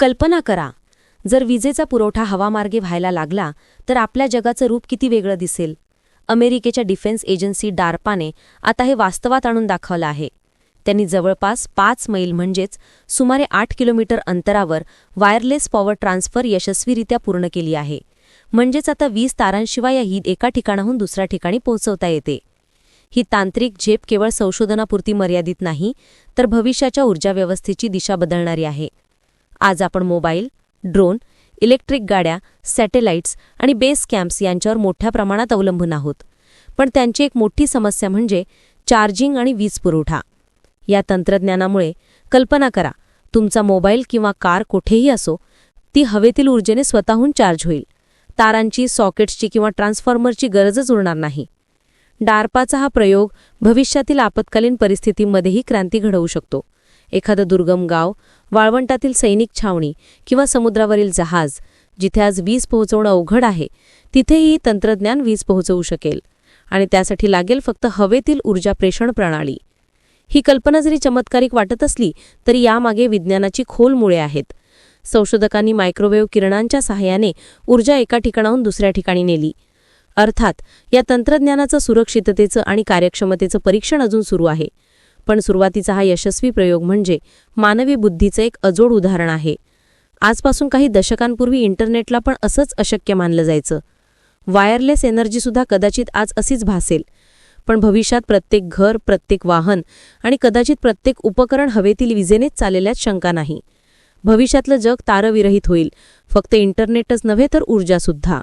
कल्पना करा. जर विजेचा पुरवठा हवामार्गे व्हायला लागला तर आपल्या जगाचं रूप किती वेगळं दिसेल. अमेरिकेच्या डिफेन्स एजन्सी डार्पाने आता हे वास्तवात आणून दाखवलं आहे. त्यांनी जवळपास पाच मैल म्हणजेच सुमारे आठ किलोमीटर अंतरावर वायरलेस पॉवर ट्रान्सफर यशस्वीरित्या पूर्ण केली आहे. म्हणजेच आता वीस तारांशिवाय ही एका ठिकाणाहून दुसऱ्या ठिकाणी पोहोचवता येते. ही तांत्रिक झेप केवळ संशोधनापुरती मर्यादित नाही तर भविष्याच्या ऊर्जा व्यवस्थेची दिशा बदलणारी आहे. आज आपण मोबाईल ड्रोन इलेक्ट्रिक गाड्या सॅटेलाइट्स आणि बेस कॅम्प्स यांच्यावर मोठ्या प्रमाणात अवलंबून आहोत. पण त्यांची एक मोठी समस्या म्हणजे चार्जिंग आणि वीज पुरवठा. या तंत्रज्ञानामुळे कल्पना करा तुमचा मोबाईल किंवा कार कुठेही असो ती हवेतील ऊर्जेने स्वतःहून चार्ज होईल. तारांची सॉकेट्सची किंवा ट्रान्सफॉर्मरची गरजच उरणार नाही. डार्पाचा हा प्रयोग भविष्यातील आपत्कालीन परिस्थितीमध्येही क्रांती घडवू शकतो. एखादं दुर्गम गाव वाळवंटातील सैनिक छावणी किंवा समुद्रावरील जहाज जिथे आज वीज पोहोचवणं अवघड आहे तिथेही तंत्रज्ञान वीज पोहोचवू शकेल. आणि त्यासाठी लागेल फक्त हवेतील ऊर्जा प्रेषण प्रणाली. ही कल्पना जरी चमत्कारिक वाटत असली तरी यामागे विज्ञानाची खोल मुळे आहेत. संशोधकांनी मायक्रोवेव्ह किरणांच्या सहाय्याने ऊर्जा एका ठिकाणाहून दुसऱ्या ठिकाणी नेली. अर्थात या तंत्रज्ञानाचं सुरक्षिततेचं आणि कार्यक्षमतेचं परीक्षण अजून सुरू आहे. पण सुरुवातीचा हा यशस्वी प्रयोग म्हणजे मानवी बुद्धीचं एक अजोड उदाहरण आहे. आजपासून काही दशकांपूर्वी इंटरनेटला पण असंच अशक्य मानलं जायचं. वायरलेस एनर्जीसुद्धा कदाचित आज अशीच भासेल. पण भविष्यात प्रत्येक घर प्रत्येक वाहन आणि कदाचित प्रत्येक उपकरण हवेतील विजेनेच चाललेल्यात शंका नाही. भविष्यातलं जग तारविरहित होईल. फक्त इंटरनेटच नव्हे तर ऊर्जासुद्धा